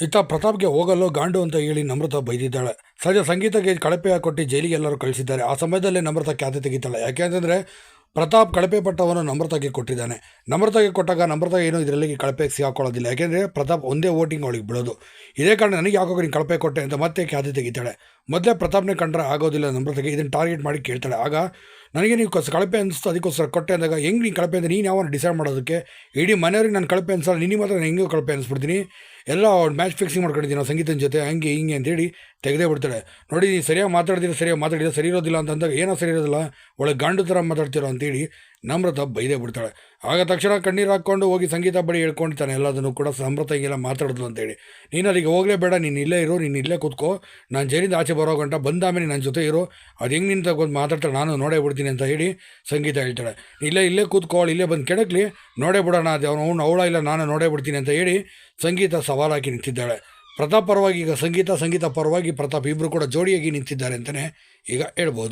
ಇತ್ತ ಪ್ರತಾಪ್ಗೆ ಹೋಗಲು ಗಾಂಡು ಅಂತ ಹೇಳಿ ನಮ್ರತ ಬೈದಿದ್ದಾಳೆ. ಸದ್ಯ ಸಂಗೀತಕ್ಕೆ ಕಳಪೆ ಕೊಟ್ಟು ಜೈಲಿಗೆ ಎಲ್ಲರೂ ಕಳಿಸಿದ್ದಾರೆ. ಆ ಸಮಯದಲ್ಲೇ ನಮ್ರತ ಖ್ಯಾತಿ ತೆಗಿತಾಳೆ. ಯಾಕೆಂತಂದರೆ ಪ್ರತಾಪ್ ಕಳಪೆ ಪಟ್ಟವನ್ನು ನಮ್ರತಾಗೆ ಕೊಟ್ಟಿದ್ದಾನೆ. ನಮ್ರತಾಗೆ ಕೊಟ್ಟಾಗ ನಮ್ರತ ಏನು ಇದರಲ್ಲಿ ಕಳಪೆ ಸಿಗಾಕೊಳ್ಳೋದಿಲ್ಲ ಯಾಕೆಂದರೆ ಪ್ರತಾಪ್ ಒಂದೇ ವೋಟಿಂಗ್ ಅವಳಿಗೆ ಬಿಡೋದು. ಇದೇ ಕಾರಣ ನನಗೆ ಯಾಕೋ ನೀನು ಕಳಪೆ ಕೊಟ್ಟೆ ಅಂತ ಮತ್ತೆ ಖ್ಯಾತಿ ತೆಗಿತಾಳೆ? ಮೊದಲೇ ಪ್ರತಾಪ್ನೇ ಕಂಡ್ರೆ ಆಗೋದಿಲ್ಲ ನಮ್ರತಾಗೆ. ಇದನ್ನು ಟಾರ್ಗೆಟ್ ಮಾಡಿ ಕೇಳ್ತಾಳೆ. ಆಗ ನನಗೆ ನೀವು ಕಸ, ಕಳಪೆ ಅನಿಸ್ತು, ಅದಕ್ಕೋಸ್ಕರ ಕೊಟ್ಟೆ ಅಂದಾಗ ಹೆಂಗೆ ನೀನು ಕಳಪೆ ಅಂತ ನೀನು ಯಾವನ್ನ ಡಿಸೈಡ್ ಮಾಡೋದಕ್ಕೆ? ಇಡೀ ಮನೆಯವ್ರಿಗೆ ನಾನು ಕಳಪೆ ಅನಿಸಲ್ಲ. ನಿನ್ನ ಮಾತ್ರ ನಾನು ಹೆಂಗೆ ಕಳಪೆ ಅನಿಸ್ಬಿಡ್ತೀನಿ. ಎಲ್ಲ ಮ್ಯಾಚ್ ಫಿಕ್ಸಿಂಗ್ ಮಾಡ್ಕೊಂಡಿದ್ದೀನಿ ನಾವು ಸಂಗೀತನ ಜೊತೆ, ಹಂಗೆ ಹಿಂಗೆ ಅಂತೇಳಿ ತೆಗೆದೇ ಬಿಡ್ತಾಳೆ. ನೋಡಿ, ನೀನು ಸರಿಯಾಗಿ ಮಾತಾಡ್ತೀರ ಸರಿಯಾಗಿ ಮಾತಾಡಿದ್ರೆ ಸರಿ ಇರೋದಿಲ್ಲ ಅಂತ ಅಂದಾಗ ಏನೋ ಸರಿ ಇರೋದಿಲ್ಲ, ಒಳ್ಳೆ ಗಂಡು ಥರ ಮಾತಾಡ್ತಿರೋ ಅಂತೇಳಿ ನಮ್ರತ ಬೈದೇ ಬಿಡ್ತಾಳೆ. ಆಗ ತಕ್ಷಣ ಕಣ್ಣೀರು ಹಾಕ್ಕೊಂಡು ಹೋಗಿ ಸಂಗೀತ ಬಳಿ ಹೇಳ್ಕೊಂಡಿರ್ತಾನೆ, ಎಲ್ಲದನ್ನು ಕೂಡ ನಮ್ರತ ಹಿಂಗೆಲ್ಲ ಮಾತಾಡಿದ್ಲು ಅಂತೇಳಿ. ನೀನು ಅಲ್ಲಿಗೆ ಹೋಗಲೇಬೇಡ ನೀನು ಇಲ್ಲೇ ಇರು, ನೀನು ಇಲ್ಲೇ ಕೂತ್ಕೋ. ನಾನು ಜೈಲಿಂದ ಆಚೆ ಬರೋ ಗಂಟ ಬಂದಾಮೇಲೆ ನನ್ನ ಜೊತೆ ಇರು. ಅದು ಹೆಂಗೆ ನಿಂತ ತಗೊಂಡು ಮಾತಾಡ್ತಾಳೆ, ನಾನು ನೋಡೇ ಬಿಡ್ತೀನಿ ಅಂತ ಹೇಳಿ ಸಂಗೀತ ಹೇಳ್ತಾಳೆ. ಇಲ್ಲೇ ಇಲ್ಲೇ ಕೂತ್ಕೊಳ್ಳಿ ಇಲ್ಲೇ ಬಂದು ಕೆಡಕ್ಲಿ ನೋಡೇ ಬಿಡೋಣ, ಅದು ಅವ್ನು, ಅವಳ ಇಲ್ಲ, ನಾನು ನೋಡೇ ಬಿಡ್ತೀನಿ ಅಂತ ಹೇಳಿ ಸಂಗೀತ ಸವಾಲಾಗಿ ನಿಂತಿದ್ದಾಳೆ. ಪ್ರತಾಪ್ ಪರವಾಗಿ ಈಗ ಸಂಗೀತ ಸಂಗೀತ ಪರವಾಗಿ ಪ್ರತಾಪ್ ಇಬ್ಬರು ಕೂಡ ಜೋಡಿಯಾಗಿ ನಿಂತಿದ್ದಾರೆ ಅಂತಲೇ ಈಗ ಹೇಳ್ಬೋದು.